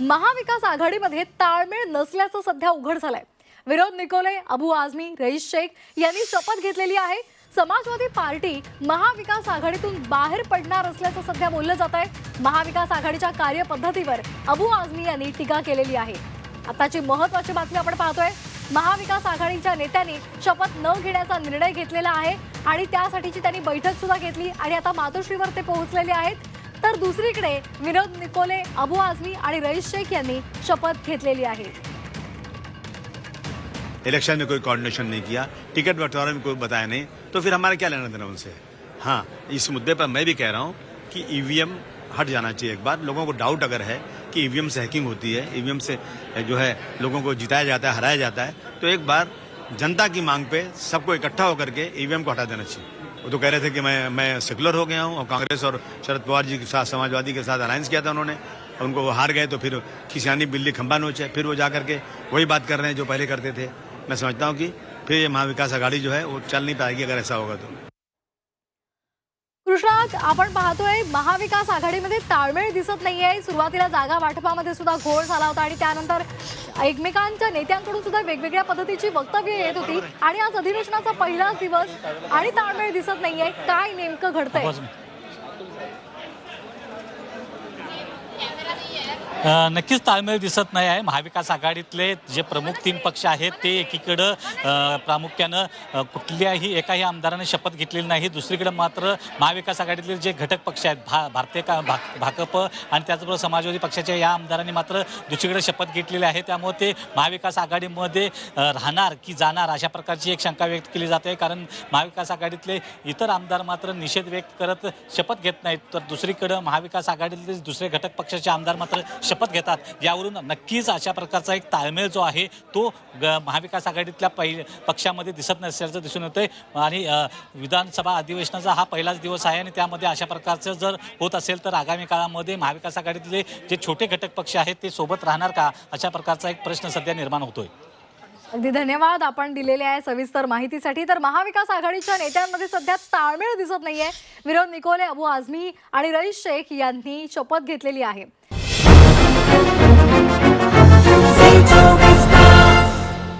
महाविकास आघाडीमध्ये ताळमेळ नसल्याचं सध्या उघड झालंय. विरोध निकोले अबू आझमी रईस शेख यांनी शपथ घेतलेली आहे. समाजवादी पार्टी महाविकास आघाडीतून बाहेर पडणार असल्याचं सध्या बोललं जात आहे. महाविकास आघाडीच्या कार्यपद्धतीवर अबू आझमी यांनी टीका केलेली आहे. आताची महत्वाची बातमी आपण पाहतोय. महाविकास आघाडीच्या नेत्यांनी शपथ न घेण्याचा निर्णय घेतलेला आहे आणि त्यासाठीची त्यांनी बैठक सुद्धा घेतली आणि आता मातोश्रीवर ते पोहोचलेले आहेत. तर दुसरीकडे विनोद निकोले, अबू आझमी आणि रईस शेख यांनी शपथ घेतलेली आहे. इलेक्शन में कोई कोऑर्डिनेशन नहीं किया टिकट बंटवारे में कोई बताया नहीं तो फिर हमारा क्या लेना देना उनसे? हाँ इस मुद्दे पर मैं भी कह रहा हूँ कि ईवीएम हट जाना चाहिए एक बार। लोगों को डाउट अगर है कि ईवीएम से हैकिंग होती है ईवीएम से जो है, लोगों को जिताया जाता है, हराया जाता है तो एक बार जनता की मांग पे सबको इकट्ठा होकर के ईवीएम को हटा देना चाहिए। वो तो कह रहे थे कि मैं मैं सेकुलर हो गया हूँ और कांग्रेस और शरद पवार जी के साथ, समाजवादी के साथ अलायंस किया था उन्होंने। और उनको वो हार गए तो फिर खिसियानी बिल्ली खंबा नोचे, फिर वो जा करके वही बात कर रहे हैं जो पहले करते थे। मैं समझता हूँ कि फिर ये महाविकास आघाड़ी जो है वो चल नहीं पाएगी अगर ऐसा होगा तो। कृष्णात आपण पाहतोय महाविकास आघाडीमध्ये ताळमेळ दिसत नाहीये. सुरुवातीला जागा वाटपामध्ये सुद्धा घोळ झाला होता आणि त्यानंतर एकमेकांच्या नेत्यांकडून सुद्धा वेगवेगळ्या पद्धतीची वक्तव्य येत होती. आणि आज अधिवेशनाचा पहिलाच दिवस आणि ताळमेळ दिसत नाहीये. काय नेमकं घडतंय? नक्कीच ताळमेळ दिसत नाही आहे. महाविकास आघाडीतले जे प्रमुख तीन पक्ष आहेत ते एकीकडं प्रामुख्यानं कुठल्याही एकाही आमदाराने शपथ घेतलेली नाही. दुसरीकडे मात्र महाविकास आघाडीतले जे घटक पक्ष आहेत भा भारतीय का भा भाकप आणि त्याचबरोबर समाजवादी पक्षाच्या या आमदारांनी मात्र दुसरीकडे शपथ घेतलेली आहे. त्यामुळे ते महाविकास आघाडीमध्ये राहणार की जाणार अशा प्रकारची एक शंका व्यक्त केली जाते कारण महाविकास आघाडीतले इतर आमदार मात्र निषेध व्यक्त करत शपथ घेत नाहीत. तर दुसरीकडं महाविकास आघाडीतले दुसरे घटक पक्षाचे आमदार मात्र शपथ घेतात. यावरून नक्कीच अशा प्रकारचा एक ताळमेळ जो आहे तो ग- महाविकास आघाडीतल्या पहि पक्षामध्ये दिसत नसल्याचं दिसून येतंय. आणि विधानसभा अधिवेशनाचा हा पहिलाच दिवस आहे आणि त्यामध्ये अशा प्रकारचं जर होत असेल तर आगामी काळामध्ये महाविकास आघाडीतले जे छोटे घटक पक्ष आहेत ते सोबत राहणार का? अशा प्रकारचा एक प्रश्न सध्या निर्माण होतोय. अगदी धन्यवाद. आपण दिलेले आहे सविस्तर माहितीसाठी. तर महाविकास आघाडीच्या नेत्यांमध्ये सध्या ताळमेळ दिसत नाहीये. विरोध निकोले अबू आझमी आणि रईस शेख यांनी शपथ घेतलेली आहे.